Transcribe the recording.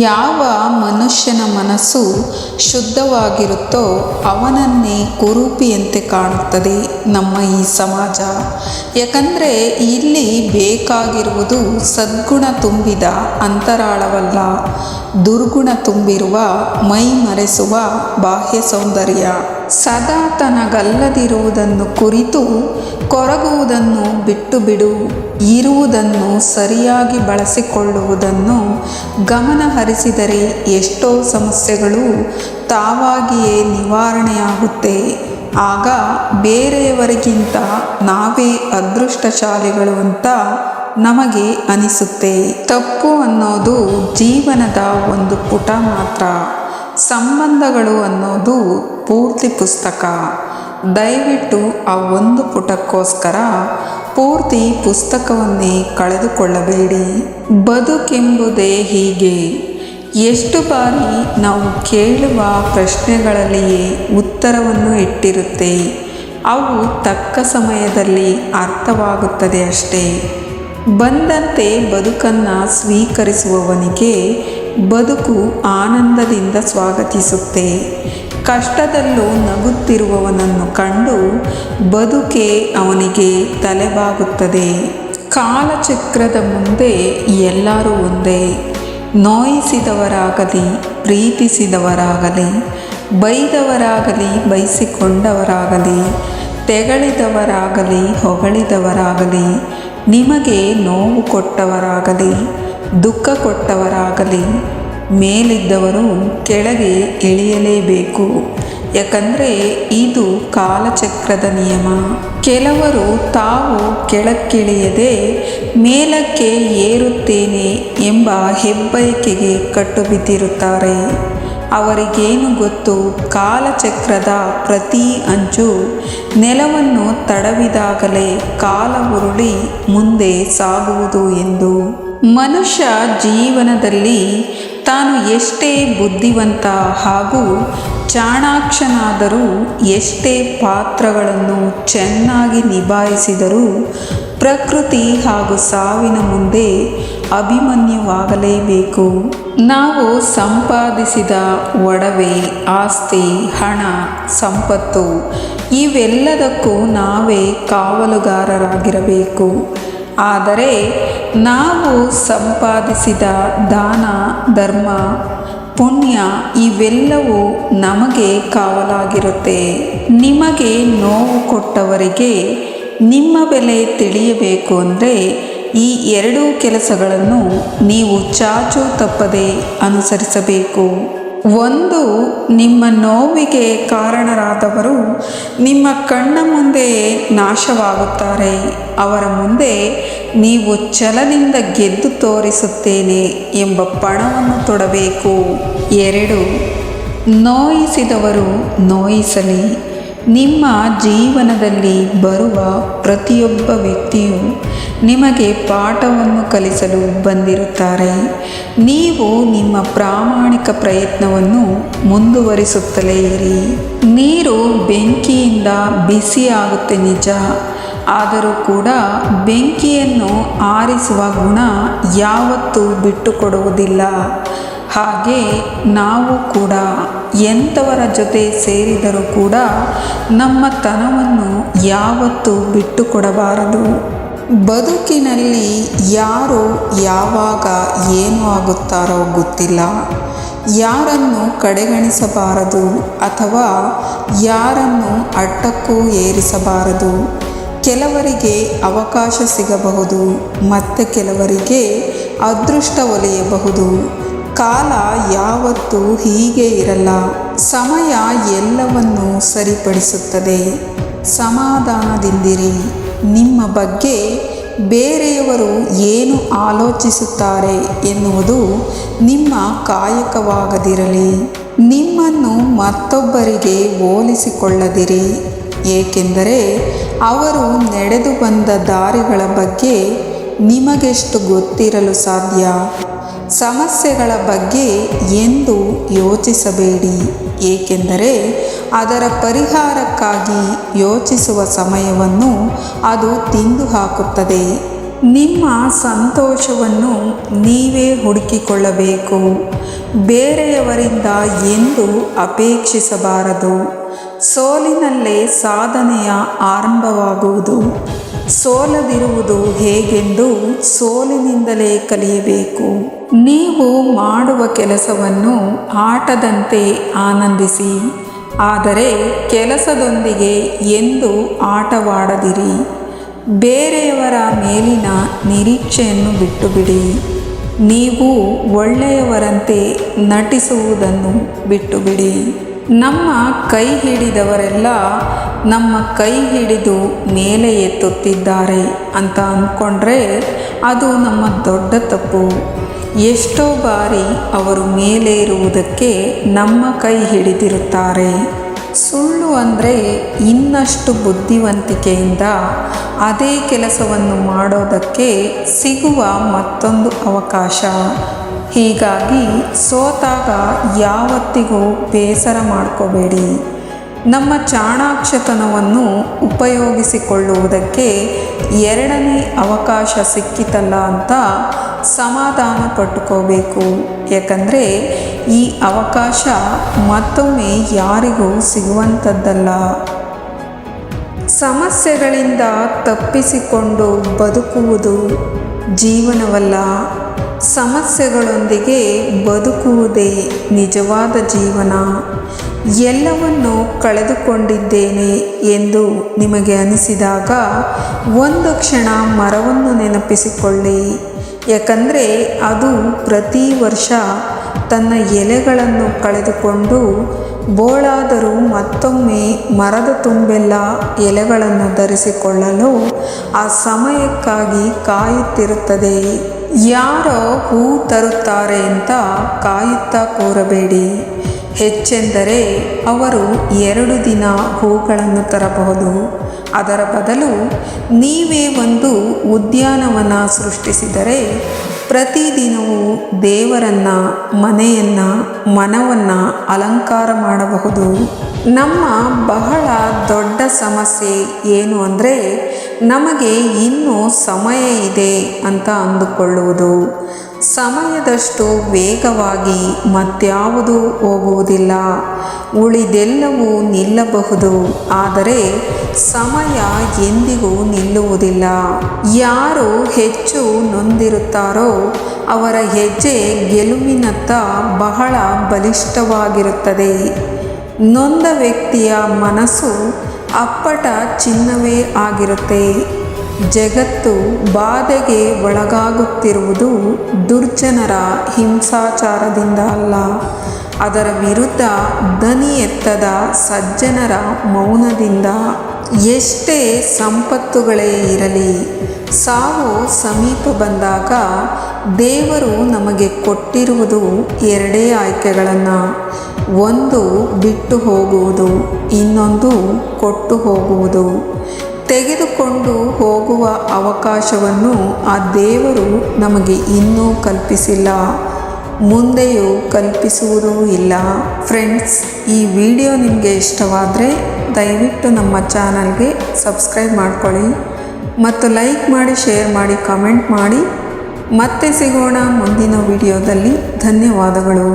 ಯಾವ ಮನುಷ್ಯನ ಮನಸ್ಸು ಶುದ್ಧವಾಗಿರುತ್ತೋ ಅವನನ್ನೇ ಕುರೂಪಿಯಂತೆ ಕಾಣುತ್ತದೆ ನಮ್ಮ ಈ ಸಮಾಜ. ಯಾಕಂದರೆ ಇಲ್ಲಿ ಬೇಕಾಗಿರುವುದು ಸದ್ಗುಣ ತುಂಬಿದ ಅಂತರಾಳವಲ್ಲ. ದುರ್ಗುಣ ತುಂಬಿರುವ, ಮೈ ಮರೆಸುವ ಬಾಹ್ಯ ಸೌಂದರ್ಯ. ಸದಾ ತನಗಲ್ಲದಿರುವುದನ್ನು ಕುರಿತು ಕೊರಗುವುದನ್ನು ಬಿಟ್ಟು ಬಿಡು. ಇರುವುದನ್ನು ಸರಿಯಾಗಿ ಬಳಸಿಕೊಳ್ಳುವುದನ್ನು ಗಮನ ಹರಿಸಿದರೆ ಎಷ್ಟೋ ಸಮಸ್ಯೆಗಳು ತಾವಾಗಿಯೇ ನಿವಾರಣೆಯಾಗುತ್ತೆ. ಆಗ ಬೇರೆಯವರಿಗಿಂತ ನಾವೇ ಅದೃಷ್ಟಶಾಲಿಗಳು ಅಂತ ನಮಗೆ ಅನಿಸುತ್ತೆ. ತಪ್ಪು ಅನ್ನೋದು ಜೀವನದ ಒಂದು ಪುಟ ಮಾತ್ರ. ಸಂಬಂಧಗಳು ಅನ್ನೋದು ಪೂರ್ತಿ ಪುಸ್ತಕ. ದಯವಿಟ್ಟು ಆ ಒಂದು ಪುಟಕ್ಕೋಸ್ಕರ ಪೂರ್ತಿ ಪುಸ್ತಕವನ್ನೇ ಕಳೆದುಕೊಳ್ಳಬೇಡಿ. ಬದುಕೆಂಬುದೇ ಹೀಗೆ. ಎಷ್ಟು ಬಾರಿ ನಾವು ಕೇಳುವ ಪ್ರಶ್ನೆಗಳಲ್ಲಿಯೇ ಉತ್ತರವನ್ನು ಇಟ್ಟಿರುತ್ತೆ. ಅವು ತಕ್ಕ ಸಮಯದಲ್ಲಿ ಅರ್ಥವಾಗುತ್ತದೆ ಅಷ್ಟೇ. ಬಂದಂತೆ ಬದುಕನ್ನು ಸ್ವೀಕರಿಸುವವನಿಗೆ ಬದುಕು ಆನಂದದಿಂದ ಸ್ವಾಗತಿಸುತ್ತೆ. ಕಷ್ಟದಲ್ಲೂ ನಗುತ್ತಿರುವವನನ್ನು ಕಂಡು ಬದುಕೆ ಅವನಿಗೆ ತಲೆಬಾಗುತ್ತದೆ. ಕಾಲಚಕ್ರದ ಮುಂದೆ ಎಲ್ಲರೂ ಒಂದೇ. ನೋಯಿಸಿದವರಾಗಲಿ, ಪ್ರೀತಿಸಿದವರಾಗಲಿ, ಬೈದವರಾಗಲಿ, ಬೈಸಿಕೊಂಡವರಾಗಲಿ, ತೆಗಳಿದವರಾಗಲಿ, ಹೊಗಳಿದವರಾಗಲಿ, ನಿಮಗೆ ನೋವು ಕೊಟ್ಟವರಾಗಲಿ, ದುಃಖ ಕೊಟ್ಟವರಾಗಲಿ ಮೇಲಿದ್ದವರು ಕೆಳಗೆ ಇಳಿಯಲೇಬೇಕು ಯಾಕಂದರೆ ಇದು ಕಾಲಚಕ್ರದ ನಿಯಮ. ಕೆಲವರು ತಾವು ಕೆಳಕ್ಕಿಳಿಯದೆ ಮೇಲಕ್ಕೆ ಏರುತ್ತೇನೆ ಎಂಬ ಹೆಬ್ಬಯಕೆಗೆ ಕಟ್ಟು ಬಿದ್ದಿರುತ್ತಾರೆ ಅವರಿಗೇನು ಗೊತ್ತು? ಕಾಲಚಕ್ರದ ಪ್ರತಿ ಅಂಚು ನೆಲವನ್ನು ತಡವಿದಾಗಲೇ ಕಾಲ ಉರುಳಿ ಮುಂದೆ ಸಾಗುವುದು ಎಂದು. ಮನುಷ್ಯ ಜೀವನದಲ್ಲಿ ತಾನು ಎಷ್ಟೇ ಬುದ್ಧಿವಂತ ಹಾಗೂ ಚಾಣಾಕ್ಷನಾದರೂ, ಎಷ್ಟೇ ಪಾತ್ರಗಳನ್ನು ಚೆನ್ನಾಗಿ ನಿಭಾಯಿಸಿದರೂ, ಪ್ರಕೃತಿ ಹಾಗೂ ಸಾವಿನ ಮುಂದೆ ಅಭಿಮನ್ಯುವಾಗಲೇಬೇಕು. ನಾವು ಸಂಪಾದಿಸಿದ ಒಡವೆ, ಆಸ್ತಿ, ಹಣ, ಸಂಪತ್ತು, ಇವೆಲ್ಲದಕ್ಕೂ ನಾವೇ ಕಾವಲುಗಾರರಾಗಿರಬೇಕು. ಆದರೆ ನಾವು ಸಂಪಾದಿಸಿದ ದಾನ, ಧರ್ಮ, ಪುಣ್ಯ ಇವೆಲ್ಲವೂ ನಮಗೆ ಕಾವಲಾಗಿರುತ್ತೆ. ನಿಮಗೆ ನೋವು ಕೊಟ್ಟವರಿಗೆ ನಿಮ್ಮ ಬೆಲೆ ತಿಳಿಯಬೇಕು ಅಂದರೆ ಈ ಎರಡೂ ಕೆಲಸಗಳನ್ನು ನೀವು ಚಾಚು ತಪ್ಪದೆ ಅನುಸರಿಸಬೇಕು. ಒಂದು, ನಿಮ್ಮ ನೋವಿಗೆ ಕಾರಣರಾದವರು ನಿಮ್ಮ ಕಣ್ಣ ಮುಂದೆ ನಾಶವಾಗುತ್ತಾರೆ. ಅವರ ಮುಂದೆ ನೀವು ಛಲದಿಂದ ಗೆದ್ದು ತೋರಿಸುತ್ತೇನೆ ಎಂಬ ಪಣವನ್ನು ತೊಡಬೇಕು. ಎರಡು, ನೋಯಿಸಿದವರು ನೋಯಿಸಲಿ. ನಿಮ್ಮ ಜೀವನದಲ್ಲಿ ಬರುವ ಪ್ರತಿಯೊಬ್ಬ ವ್ಯಕ್ತಿಯು ನಿಮಗೆ ಪಾಠವನ್ನು ಕಲಿಸಲು ಬಂದಿರುತ್ತಾರೆ. ನೀವು ನಿಮ್ಮ ಪ್ರಾಮಾಣಿಕ ಪ್ರಯತ್ನವನ್ನು ಮುಂದುವರಿಸುತ್ತಲೇ ಇರಿ. ನೀರು ಬೆಂಕಿಯಿಂದ ಬಿಸಿಯಾಗುತ್ತೆ ನಿಜ. ಆದರೂ ಕೂಡ ಬೆಂಕಿಯನ್ನು ಆರಿಸುವ ಗುಣ ಯಾವತ್ತೂ ಬಿಟ್ಟುಕೊಡುವುದಿಲ್ಲ. ಹಾಗೆ ನಾವು ಕೂಡ ಎಂಥವರ ಜೊತೆ ಸೇರಿದರೂ ಕೂಡ ನಮ್ಮ ತನವನ್ನು ಯಾವತ್ತೂ ಬಿಟ್ಟುಕೊಡಬಾರದು. ಬದುಕಿನಲ್ಲಿ ಯಾರು ಯಾವಾಗ ಏನು ಆಗುತ್ತಾರೋ ಗೊತ್ತಿಲ್ಲ. ಯಾರನ್ನು ಕಡೆಗಣಿಸಬಾರದು ಅಥವಾ ಯಾರನ್ನು ಅಟ್ಟಕ್ಕೂ ಏರಿಸಬಾರದು. ಕೆಲವರಿಗೆ ಅವಕಾಶ ಸಿಗಬಹುದು, ಮತ್ತು ಕೆಲವರಿಗೆ ಅದೃಷ್ಟ ಒಲಿಯಬಹುದು. ಕಾಲ ಯಾವತ್ತೂ ಹೀಗೆ ಇರಲ್ಲ. ಸಮಯ ಎಲ್ಲವನ್ನೂ ಸರಿಪಡಿಸುತ್ತದೆ. ಸಮಾಧಾನದಿಂದಿರಿ. ನಿಮ್ಮ ಬಗ್ಗೆ ಬೇರೆಯವರು ಏನು ಆಲೋಚಿಸುತ್ತಾರೆ ಎನ್ನುವುದು ನಿಮ್ಮ ಕಾಯಕವಾಗದಿರಲಿ. ನಿಮ್ಮನ್ನು ಮತ್ತೊಬ್ಬರಿಗೆ ಹೋಲಿಸಿಕೊಳ್ಳದಿರಿ. ಏಕೆಂದರೆ ಅವರು ನಡೆದು ಬಂದ ದಾರಿಗಳ ಬಗ್ಗೆ ನಿಮಗೆಷ್ಟು ಗೊತ್ತಿರಲು ಸಾಧ್ಯ? ಸಮಸ್ಯೆಗಳ ಬಗ್ಗೆ ಎಂದು ಯೋಚಿಸಬೇಡಿ. ಏಕೆಂದರೆ ಅದರ ಪರಿಹಾರಕ್ಕಾಗಿ ಯೋಚಿಸುವ ಸಮಯವನ್ನು ಅದು ತಿಂದು ಹಾಕುತ್ತದೆ ನಿಮ್ಮ ಸಂತೋಷವನ್ನು ನೀವೇ ಹುಡುಕಿಕೊಳ್ಳಬೇಕು. ಬೇರೆಯವರಿಂದ ಎಂದು ಅಪೇಕ್ಷಿಸಬಾರದು. ಸೋಲಿನಲ್ಲೇ ಸಾಧನೆಯ ಆರಂಭವಾಗುವುದು. ಸೋಲದಿರುವುದು ಹೇಗೆಂದು ಸೋಲಿನಿಂದಲೇ ಕಲಿಯಬೇಕು. ನೀವು ಮಾಡುವ ಕೆಲಸವನ್ನು ಆಟದಂತೆ ಆನಂದಿಸಿ, ಆದರೆ ಕೆಲಸದೊಂದಿಗೆ ಎಂದು ಆಟವಾಡದಿರಿ. ಬೇರೆಯವರ ಮೇಲಿನ ನಿರೀಕ್ಷೆಯನ್ನು ಬಿಟ್ಟುಬಿಡಿ. ನೀವು ಒಳ್ಳೆಯವರಂತೆ ನಟಿಸುವುದನ್ನು ಬಿಟ್ಟುಬಿಡಿ. ನಮ್ಮ ಕೈ ಹಿಡಿದವರೆಲ್ಲ ನಮ್ಮ ಕೈ ಹಿಡಿದು ಮೇಲೆ ಎತ್ತುತ್ತಿದ್ದಾರೆ ಅಂತ ಅಂದ್ಕೊಂಡ್ರೆ ಅದು ನಮ್ಮ ದೊಡ್ಡ ತಪ್ಪು. ಎಷ್ಟೋ ಬಾರಿ ಅವರು ಮೇಲೆ ಇರುವುದಕ್ಕೆ ನಮ್ಮ ಕೈ ಹಿಡಿದಿರುತ್ತಾರೆ. ಸುಳ್ಳು ಅಂದರೆ ಇನ್ನಷ್ಟು ಬುದ್ಧಿವಂತಿಕೆಯಿಂದ ಅದೇ ಕೆಲಸವನ್ನು ಮಾಡೋದಕ್ಕೆ ಸಿಗುವ ಮತ್ತೊಂದು ಅವಕಾಶ. ಹೀಗಾಗಿ ಸೋತಾಗ ಯಾವತ್ತಿಗೂ ಬೇಸರ ಮಾಡ್ಕೋಬೇಡಿ. ನಮ್ಮ ಚಾಣಾಕ್ಷತನವನ್ನು ಉಪಯೋಗಿಸಿಕೊಳ್ಳುವುದಕ್ಕೆ ಎರಡನೇ ಅವಕಾಶ ಸಿಕ್ಕಿತಲ್ಲ ಅಂತ ಸಮಾಧಾನ ಪಟ್ಟುಕೋಬೇಕು. ಯಾಕಂದರೆ ಈ ಅವಕಾಶ ಮತ್ತೊಮ್ಮೆ ಯಾರಿಗೂ ಸಿಗುವಂಥದ್ದಲ್ಲ. ಸಮಸ್ಯೆಗಳಿಂದ ತಪ್ಪಿಸಿಕೊಂಡು ಬದುಕುವುದು ಜೀವನವಲ್ಲ. ಸಮಸ್ಯೆಗಳೊಂದಿಗೆ ಬದುಕುವುದೇ ನಿಜವಾದ ಜೀವನ. ಎಲ್ಲವನ್ನು ಕಳೆದುಕೊಂಡಿದ್ದೇನೆ ಎಂದು ನಿಮಗೆ ಅನಿಸಿದಾಗ ಒಂದು ಕ್ಷಣ ಮರವನ್ನು ನೆನಪಿಸಿಕೊಳ್ಳಿ. ಯಾಕಂದರೆ ಅದು ಪ್ರತಿ ವರ್ಷ ತನ್ನ ಎಲೆಗಳನ್ನು ಕಳೆದುಕೊಂಡು ಬೋಳಾದರೂ ಮತ್ತೊಮ್ಮೆ ಮರದ ತುಂಬೆಲ್ಲ ಎಲೆಗಳನ್ನು ಧರಿಸಿಕೊಳ್ಳಲು ಆ ಸಮಯಕ್ಕಾಗಿ ಕಾಯುತ್ತಿರುತ್ತದೆ. ಯಾರೋ ಹೂ ತರುತ್ತಾರೆ ಅಂತ ಕಾಯುತ್ತಾ ಕೂರಬೇಡಿ. ಹೆಚ್ಚೆಂದರೆ ಅವರು ಎರಡು ದಿನ ಹೂಗಳನ್ನು ತರಬಹುದು. ಅದರ ಬದಲು ನೀವೇ ಒಂದು ಉದ್ಯಾನವನ ಸೃಷ್ಟಿಸಿದರೆ ಪ್ರತಿದಿನವೂ ದೇವರನ್ನು, ಮನೆಯನ್ನು, ಮನವನ್ನು ಅಲಂಕಾರ ಮಾಡಬಹುದು. ನಮ್ಮ ಬಹಳ ದೊಡ್ಡ ಸಮಸ್ಯೆ ಏನು ಅಂದರೆ, ನಮಗೆ ಇನ್ನೂ ಸಮಯ ಇದೆ ಅಂತ ಅಂದುಕೊಳ್ಳುವುದು. ಸಮಯದಷ್ಟು ವೇಗವಾಗಿ ಮತ್ಯಾವುದೂ ಹೋಗುವುದಿಲ್ಲ. ಉಳಿದೆಲ್ಲವೂ ನಿಲ್ಲಬಹುದು. ಆದರೆ ಸಮಯ ಎಂದಿಗೂ ನಿಲ್ಲುವುದಿಲ್ಲ. ಯಾರು ಹೆಚ್ಚು ನೊಂದಿರುತ್ತಾರೋ ಅವರ ಹೆಜ್ಜೆ ಗೆಲುವಿನತ್ತ ಬಹಳ ಬಲಿಷ್ಠವಾಗಿರುತ್ತದೆ. ನೊಂದ ವ್ಯಕ್ತಿಯ ಮನಸ್ಸು ಅಪ್ಪಟ ಚಿನ್ನವೇ ಆಗಿರುತ್ತೆ. ಜಗತ್ತು ಬಾಧೆಗೆ ಒಳಗಾಗುತ್ತಿರುವುದು ದುರ್ಜನರ ಹಿಂಸಾಚಾರದಿಂದ ಅಲ್ಲ. ಅದರ ವಿರುದ್ಧ ದನಿ ಎತ್ತದ ಸಜ್ಜನರ ಮೌನದಿಂದ ಎಷ್ಟೇ ಸಂಪತ್ತುಗಳೇ ಇರಲಿ, ಸಾವು ಸಮೀಪ ಬಂದಾಗ ದೇವರು ನಮಗೆ ಕೊಟ್ಟಿರುವುದು ಎರಡೇ ಆಯ್ಕೆಗಳನ್ನು. ಒಂದು ಬಿಟ್ಟು ಹೋಗುವುದು, ಇನ್ನೊಂದು ಕೊಟ್ಟು ಹೋಗುವುದು. ತೆಗೆದುಕೊಂಡು ಹೋಗುವ ಅವಕಾಶವನ್ನು ಆ ದೇವರು ನಮಗೆ ಇನ್ನೂ ಕಲ್ಪಿಸಿಲ್ಲ. ಮುಂದೆಯೂ ಕಲ್ಪಿಸುವುದೂ ಇಲ್ಲ. ಫ್ರೆಂಡ್ಸ್, ಈ ವಿಡಿಯೋ ನಿಮಗೆ ಇಷ್ಟವಾದರೆ ದಯವಿಟ್ಟು ನಮ್ಮ ಚಾನಲ್ಗೆ ಸಬ್ಸ್ಕ್ರೈಬ್ ಮಾಡ್ಕೊಳ್ಳಿ. ಮತ್ತು ಲೈಕ್ ಮಾಡಿ, ಶೇರ್ ಮಾಡಿ, ಕಮೆಂಟ್ ಮಾಡಿ. ಮತ್ತೆ ಸಿಗೋಣ ಮುಂದಿನ ವಿಡಿಯೋದಲ್ಲಿ. ಧನ್ಯವಾದಗಳು.